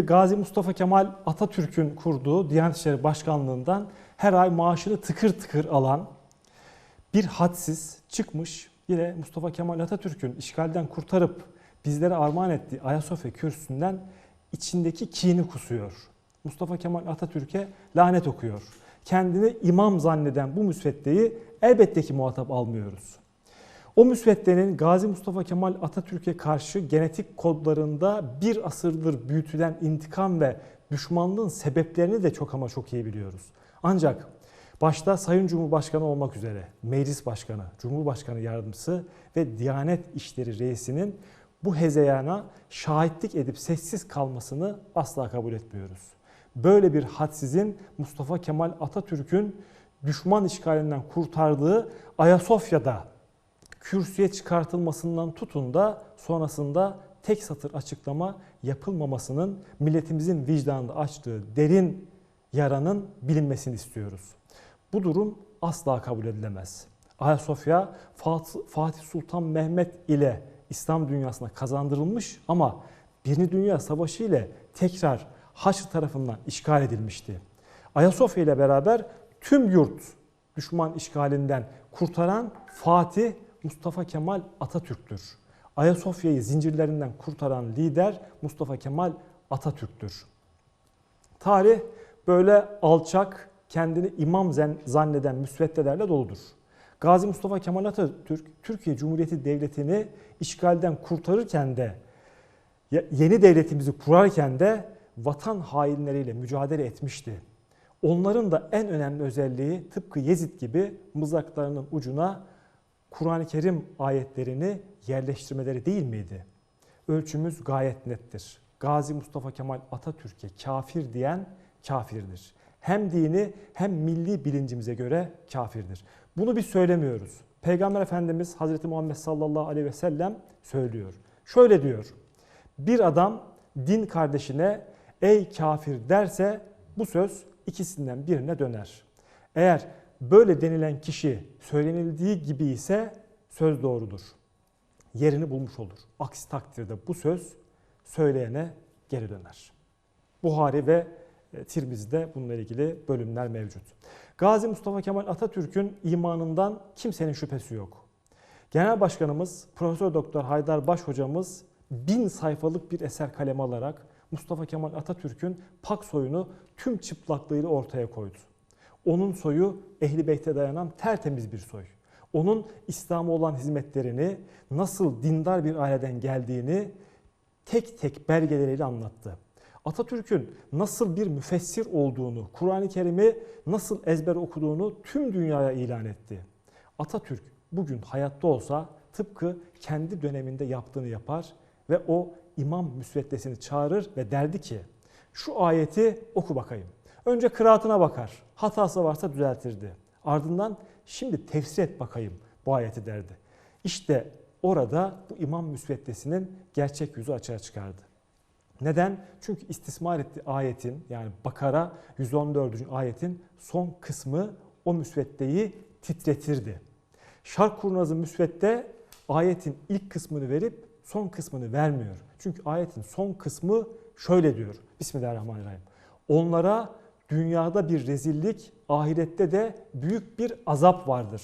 Şimdi Gazi Mustafa Kemal Atatürk'ün kurduğu Diyanet İşleri Başkanlığı'ndan her ay maaşını tıkır tıkır alan bir hadsiz çıkmış yine Mustafa Kemal Atatürk'ün işgalden kurtarıp bizlere armağan ettiği Ayasofya kürsüsünden içindeki kini kusuyor. Mustafa Kemal Atatürk'e lanet okuyor. Kendini imam zanneden bu müsveddeyi elbette ki muhatap almıyoruz. O müsveddenin Gazi Mustafa Kemal Atatürk'e karşı genetik kodlarında bir asırdır büyütülen intikam ve düşmanlığın sebeplerini de çok ama çok iyi biliyoruz. Ancak başta Sayın Cumhurbaşkanı olmak üzere Meclis Başkanı, Cumhurbaşkanı Yardımcısı ve Diyanet İşleri Reisi'nin bu hezeyana şahitlik edip sessiz kalmasını asla kabul etmiyoruz. Böyle bir hadsizin Mustafa Kemal Atatürk'ün düşman işgalinden kurtardığı Ayasofya'da kürsüye çıkartılmasından tutun da sonrasında tek satır açıklama yapılmamasının milletimizin vicdanında açtığı derin yaranın bilinmesini istiyoruz. Bu durum asla kabul edilemez. Ayasofya Fatih Sultan Mehmet ile İslam dünyasına kazandırılmış ama Birinci Dünya Savaşı ile tekrar Haçlı tarafından işgal edilmişti. Ayasofya ile beraber tüm yurt düşman işgalinden kurtaran Fatih Mustafa Kemal Atatürk'tür. Ayasofya'yı zincirlerinden kurtaran lider Mustafa Kemal Atatürk'tür. Tarih böyle alçak, kendini imam zanneden müsveddelerle doludur. Gazi Mustafa Kemal Atatürk, Türkiye Cumhuriyeti Devleti'ni işgalden kurtarırken de, yeni devletimizi kurarken de vatan hainleriyle mücadele etmişti. Onların da en önemli özelliği tıpkı Yezid gibi mızraklarının ucuna Kur'an-ı Kerim ayetlerini yerleştirmeleri değil miydi? Ölçümüz gayet nettir. Gazi Mustafa Kemal Atatürk'e kafir diyen kafirdir. Hem dini hem milli bilincimize göre kafirdir. Bunu biz söylemiyoruz. Peygamber Efendimiz Hazreti Muhammed sallallahu aleyhi ve sellem söylüyor. Şöyle diyor. Bir adam din kardeşine ey kafir derse bu söz ikisinden birine döner. Eğer böyle denilen kişi söylenildiği gibi ise söz doğrudur. Yerini bulmuş olur. Aksi takdirde bu söz söyleyene geri döner. Buhari ve e, Tirmizi'de bununla ilgili bölümler mevcut. Gazi Mustafa Kemal Atatürk'ün imanından kimsenin şüphesi yok. Genel Başkanımız Profesör Doktor Haydar Baş hocamız bin sayfalık bir eser kaleme alarak Mustafa Kemal Atatürk'ün pak soyunu tüm çıplaklığıyla ortaya koydu. Onun soyu Ehli Beyt'e dayanan tertemiz bir soy. Onun İslam'a olan hizmetlerini, nasıl dindar bir aileden geldiğini tek tek belgeleriyle anlattı. Atatürk'ün nasıl bir müfessir olduğunu, Kur'an-ı Kerim'i nasıl ezber okuduğunu tüm dünyaya ilan etti. Atatürk bugün hayatta olsa tıpkı kendi döneminde yaptığını yapar ve o imam müsveddesini çağırır ve derdi ki şu ayeti oku bakayım. Önce kıraatına bakar. Hatası varsa düzeltirdi. Ardından şimdi tefsir et bakayım bu ayeti derdi. İşte orada bu imam müsveddesinin gerçek yüzü açığa çıkardı. Neden? Çünkü istismar ettiği ayetin yani Bakara 114. ayetin son kısmı o müsveddeyi titretirdi. Şark kurnazı müsvedde ayetin ilk kısmını verip son kısmını vermiyor. Çünkü ayetin son kısmı şöyle diyor. Bismillahirrahmanirrahim. Onlara dünyada bir rezillik, ahirette de büyük bir azap vardır.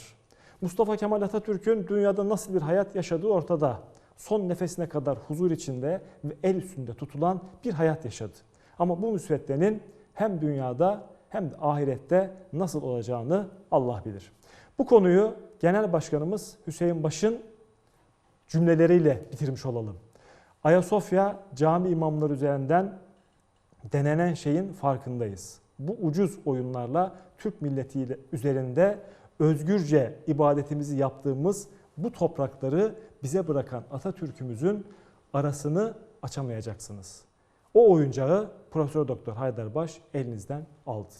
Mustafa Kemal Atatürk'ün dünyada nasıl bir hayat yaşadığı ortada. Son nefesine kadar huzur içinde ve el üstünde tutulan bir hayat yaşadı. Ama bu müsveddenin hem dünyada hem de ahirette nasıl olacağını Allah bilir. Bu konuyu Genel Başkanımız Hüseyin Baş'ın cümleleriyle bitirmiş olalım. Ayasofya cami imamları üzerinden denenen şeyin farkındayız. Bu ucuz oyunlarla Türk milleti üzerinde özgürce ibadetimizi yaptığımız bu toprakları bize bırakan Atatürk'ümüzün arasını açamayacaksınız. O oyuncağı Profesör Doktor Haydarbaş elinizden aldı.